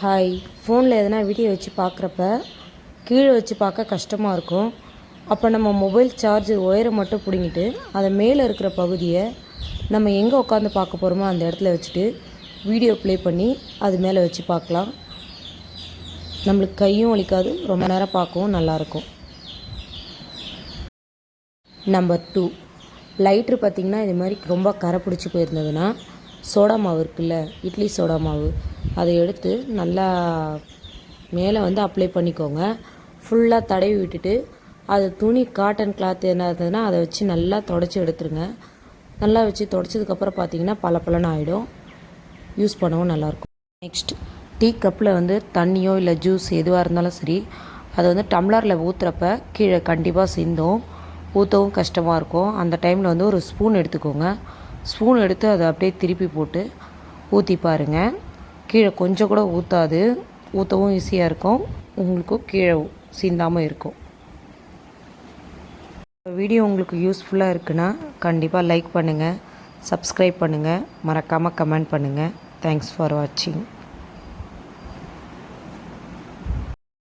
Hi ஃபோனில் எதனா video வச்சு பார்க்குறப்ப கீழே வச்சு பார்க்க கஷ்டமாக இருக்கும். அப்போ நம்ம மொபைல் சார்ஜர் ஒயரை மட்டும் பிடுங்கிட்டு அதை மேலே இருக்கிற பகுதியை நம்ம எங்கே உட்காந்து பார்க்க போகிறோமோ அந்த இடத்துல வச்சுட்டு வீடியோ ப்ளே பண்ணி அது மேலே வச்சு பார்க்கலாம் நம்மளுக்கு கையும் வலிக்காது ரொம்ப நேரம் பார்க்கவும் நல்லாயிருக்கும் நம்பர் டூ லைட்ரு பார்த்திங்கன்னா இது மாதிரி ரொம்ப கரை பிடிச்சி போயிருந்ததுன்னா சோடா மாவு இருக்குல்ல இட்லி சோடா மாவு. அதை எடுத்து நல்லா மேலே வந்து அப்ளை பண்ணிக்கோங்க. ஃபுல்லாக தடவி விட்டுட்டு அது துணி காட்டன் கிளாத் என்ன இருந்ததுன்னா அதை வச்சு நல்லா தொடச்சி எடுத்துருங்க. நல்லா வச்சு தொடச்சதுக்கப்புறம் பார்த்தீங்கன்னா பளபளன்னு ஆகிடும் யூஸ் பண்ணவும் நல்லாயிருக்கும். நெக்ஸ்ட் டீ கப்பில் வந்து தண்ணியோ இல்லை ஜூஸ் எதுவாக இருந்தாலும் சரி அதை வந்து டம்ளரில் ஊற்றுறப்ப கீழே கண்டிப்பாக சிந்தும். ஊற்றவும் கஷ்டமாக இருக்கும். அந்த டைமில் வந்து ஒரு ஸ்பூன் எடுத்துக்கோங்க. ஸ்பூன் எடுத்து அதை அப்படியே திருப்பி போட்டு ஊற்றி பாருங்கள் கீழே கொஞ்சம் கூட ஊற்றாது ஊற்றவும் ஈஸியாக இருக்கும். உங்களுக்கும் கீழே சிந்தாமல் இருக்கும். வீடியோ உங்களுக்கு யூஸ்ஃபுல்லாக இருக்குன்னா கண்டிப்பாக லைக் பண்ணுங்கள் சப்ஸ்கிரைப் பண்ணுங்கள் மறக்காமல் கமெண்ட் பண்ணுங்கள் தேங்க்ஸ் ஃபார் வாட்சிங்